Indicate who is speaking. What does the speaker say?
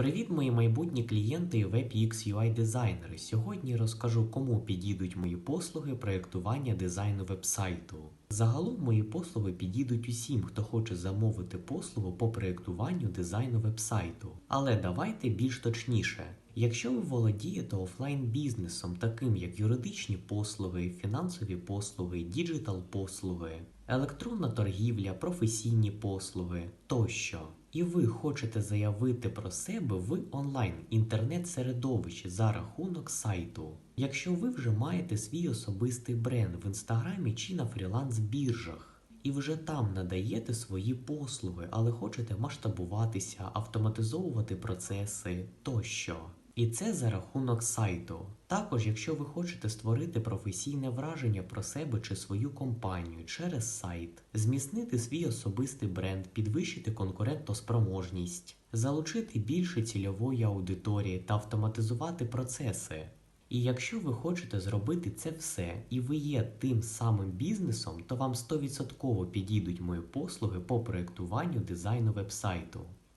Speaker 1: Привіт, мої майбутні клієнти і WebX UI дизайнери. Сьогодні розкажу, кому підійдуть мої послуги проєктування дизайну вебсайту. Загалом мої послуги підійдуть усім, хто хоче замовити послугу по проєктуванню дизайну вебсайту. Але давайте більш точніше. Якщо ви володієте офлайн бізнесом, таким як юридичні послуги, фінансові послуги, діджитал послуги, електронна торгівля, професійні послуги тощо, і ви хочете заявити про себе в онлайн інтернет-середовищі за рахунок сайту. Якщо ви вже маєте свій особистий бренд в інстаграмі чи на фріланс-біржах, і вже там надаєте свої послуги, але хочете масштабуватися, автоматизовувати процеси тощо. І це за рахунок сайту. Також, якщо ви хочете створити професійне враження про себе чи свою компанію через сайт, зміцнити свій особистий бренд, підвищити конкурентоспроможність, залучити більше цільової аудиторії та автоматизувати процеси. І якщо ви хочете зробити це все, і ви є тим самим бізнесом, то вам 100% підійдуть мої послуги по проєктуванню дизайну вебсайту.